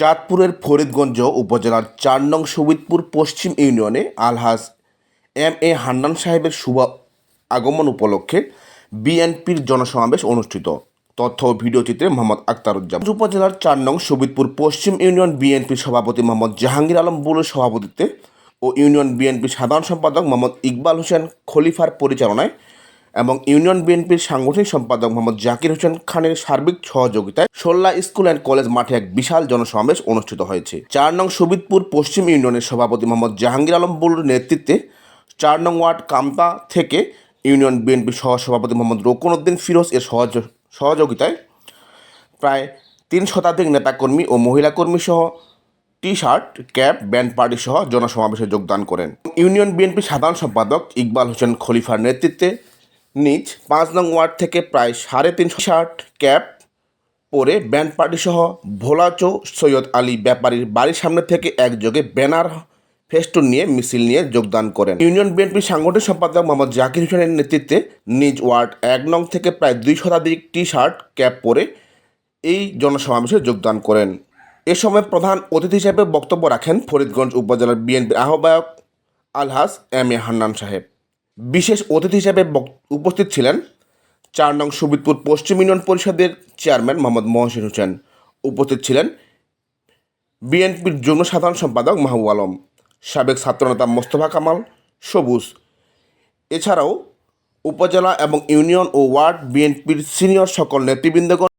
চাঁদপুরের ফরিদগঞ্জ উপজেলার চার নং সবিতপুর পশ্চিম ইউনিয়নে আলহাজ এম এ হান্নান সাহেবের শুভ আগমন উপলক্ষে বিএনপির জনসমাবেশ অনুষ্ঠিত। তথ্য ও ভিডিও চিত্রে মোহাম্মদ আক্তারুজ্জামান উপজেলার চার নং সবিতপুর পশ্চিম ইউনিয়ন বিএনপির সভাপতি মোহাম্মদ জাহাঙ্গীর আলম বুলের সভাপতিত্বে ও ইউনিয়ন বিএনপির সাধারণ সম্পাদক মোহাম্মদ ইকবাল হোসেন খলিফার পরিচালনায় এবং ইউনিয়ন বিএনপির সাংগঠনিক সম্পাদক মোহাম্মদ জাকির হোসেন খানের সার্বিক সহযোগিতায় সোল্লা স্কুল অ্যান্ড কলেজ মাঠে এক বিশাল জনসমাবেশ অনুষ্ঠিত হয়েছে। চার নং সুবিদপুর পশ্চিম ইউনিয়নের সভাপতি মোহাম্মদ জাহাঙ্গীর আলম বুলুর নেতৃত্বে চার নং ওয়ার্ড কামতা থেকে ইউনিয়ন বিএনপির সহ সভাপতি মোহাম্মদ রকুন উদ্দিন ফিরোজ এর সহযোগিতায় প্রায় তিন শতাধিক নেতাকর্মী ও মহিলা কর্মী সহ T shirt cap, band party সহ জনসমাবেশে যোগদান করেন। ইউনিয়ন বিএনপি সাধারণ সম্পাদক ইকবাল হোসেন খলিফার নেতৃত্বে নিজ পাঁচ নং ওয়ার্ড থেকে প্রায় সাড়ে তিনশো শার্ট, ক্যাপ পরে ব্যান্ড পার্টি সহ ভোলাচো সৈয়দ আলী ব্যাপারীর বাড়ির সামনে থেকে একযোগে ব্যানার ফেস্টুন নিয়ে মিছিল নিয়ে যোগদান করেন। ইউনিয়ন বিএনপির সাংগঠনিক সম্পাদক মোহাম্মদ জাকির হোসেনের নেতৃত্বে নিজ ওয়ার্ড এক নং থেকে প্রায় দুই শতাধিক টি শার্ট, ক্যাপ পরে এই জনসমাবেশে যোগদান করেন। এ সময় প্রধান অতিথি হিসেবে বক্তব্য রাখেন ফরিদগঞ্জ উপজেলার বিএনপির আহ্বায়ক আলহাজ এম এ হান্নান সাহেব। বিশেষ অতিথি হিসেবে উপস্থিত ছিলেন চার নং সুবিদপুর পশ্চিম ইউনিয়ন পরিষদের চেয়ারম্যান মোহাম্মদ মহসিন হোসেন। উপস্থিত ছিলেন বিএনপির যুগ্ম সাধারণ সম্পাদক মাহবুব আলম, সাবেক ছাত্রনেতা মোস্তফা কামাল, সবুজ। এছাড়াও উপজেলা এবং ইউনিয়ন ও ওয়ার্ড বিএনপির সিনিয়র সকল নেতৃবৃন্দগণ